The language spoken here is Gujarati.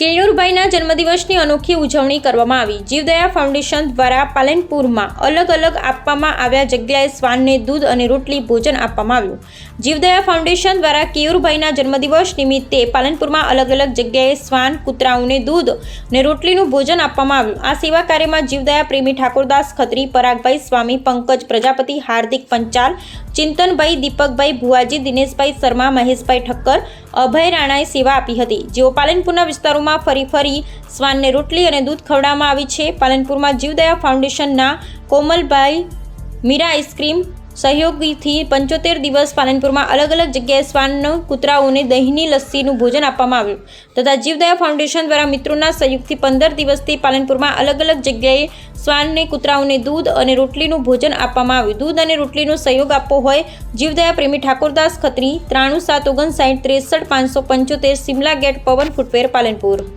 કેયુરભાઈના જન્મદિવસની અનોખી ઉજવણી કરવામાં આવી. જીવદયા ફાઉન્ડેશન દ્વારા પાલનપુરમાં અલગ અલગ આપવામાં આવ્યા જગ્યાએ શ્વાનને દૂધ અને રોટલી ભોજન આપવામાં આવ્યું. જીવદયા ફાઉન્ડેશન દ્વારા કેયુરભાઈના જન્મદિવસ નિમિત્તે પાલનપુરમાં અલગ અલગ જગ્યાએ શ્વાન કૂતરાઓને દૂધ અને રોટલીનું ભોજન આપવામાં આવ્યું. આ સેવા કાર્યમાં જીવદયા પ્રેમી ઠાકોરદાસ ખત્રી, પરાગભાઈ સ્વામી, પંકજ પ્રજાપતિ, હાર્દિક પંચાલ, ચિંતનભાઈ દીપકભાઈ ભુવાજી, દિનેશભાઈ શર્મા, મહેશભાઈ ઠક્કર, અભય રાણાએ સેવા આપી હતી. જેઓ પાલનપુરના વિસ્તારોમાં ફરી ફરી શ્વાનને રોટલી અને દૂધ ખવડાવવામાં આવી છે. પાલનપુરમાં જીવદયા ફાઉન્ડેશનના કોમલભાઈ મીરા આઈસ્ક્રીમ સહયોગીથી પંચોતેર દિવસ પાલનપુરમાં અલગ અલગ જગ્યાએ શ્વાન કૂતરાઓને દહીંની લસ્સીનું ભોજન આપવામાં આવ્યું. તથા જીવદયા ફાઉન્ડેશન દ્વારા મિત્રોના સહયોગથી પંદર દિવસથી પાલનપુરમાં અલગ અલગ જગ્યાએ શ્વાનને કૂતરાઓને દૂધ અને રોટલીનું ભોજન આપવામાં આવ્યું. દૂધ અને રોટલીનો સહયોગ આપવો હોય જીવદયા પ્રેમી ઠાકોરદાસ ખત્રી, ત્રાણું સાત ઓગણસાઠ ત્રેસઠ પાંચસો પંચોતેર, સિમલા ગેટ, પવન ફૂટવેર, પાલનપુર.